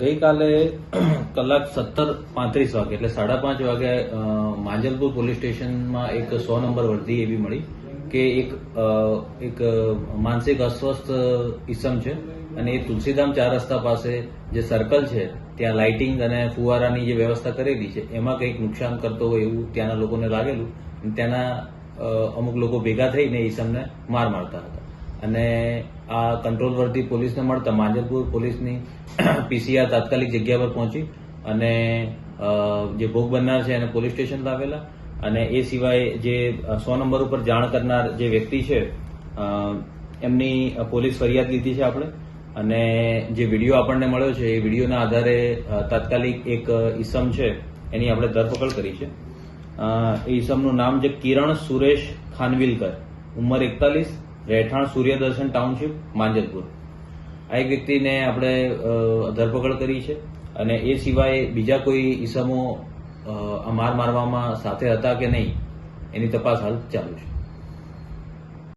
ગઈકાલે કલાક સત્તર પાંત્રીસ વાગે, એટલે સાડા પાંચ વાગે માંજલપુર પોલીસ સ્ટેશનમાં એક સો નંબર વર્ધી એવી મળી કે એક એક માનસિક અસ્વસ્થ ઈસમ છે અને એ તુલસીધામ ચાર રસ્તા પાસે જે સર્કલ છે, ત્યાં લાઇટિંગ અને ફુવારાની જે વ્યવસ્થા કરેલી છે, એમાં કંઈક નુકસાન કરતો હોય એવું ત્યાંના લોકોને લાગેલું ત્યાંના અમુક લોકો ભેગા થઈને ઈસમને માર મારતા હતા. અને કંટ્રોલ વર્ધી પોલીસને મળતા માંજલપુર પોલીસની પીસીઆર તાત્કાલિક જગ્યા પર પહોંચી અને જે ભોગ બનનાર છે એને પોલીસ સ્ટેશન લાવેલા અને એ સિવાય જે સો નંબર ઉપર જાણ કરનાર જે વ્યક્તિ છે એમની પોલીસ ફરિયાદ લીધી છે આપણે અને જે વીડિયો આપણને મળ્યો છે એ વિડીયોના આધારે તાત્કાલિક એક ઈસમ છે એની આપણે ધરપકડ કરી છે. એ ઈસમનું નામ છે કિરણ સુરેશ ખાનવિલકર, ઉંમર એકતાલીસ રહેઠાણ સૂર્યદર્શન ટાઉનશીપ, માંજલપુર. આ એક વ્યક્તિને આપણે ધરપકડ કરી છે અને એ સિવાય બીજા કોઈ ઈસમો માર મારવામાં સાથે હતા કે નહીં, એની તપાસ હાલ ચાલુ છે.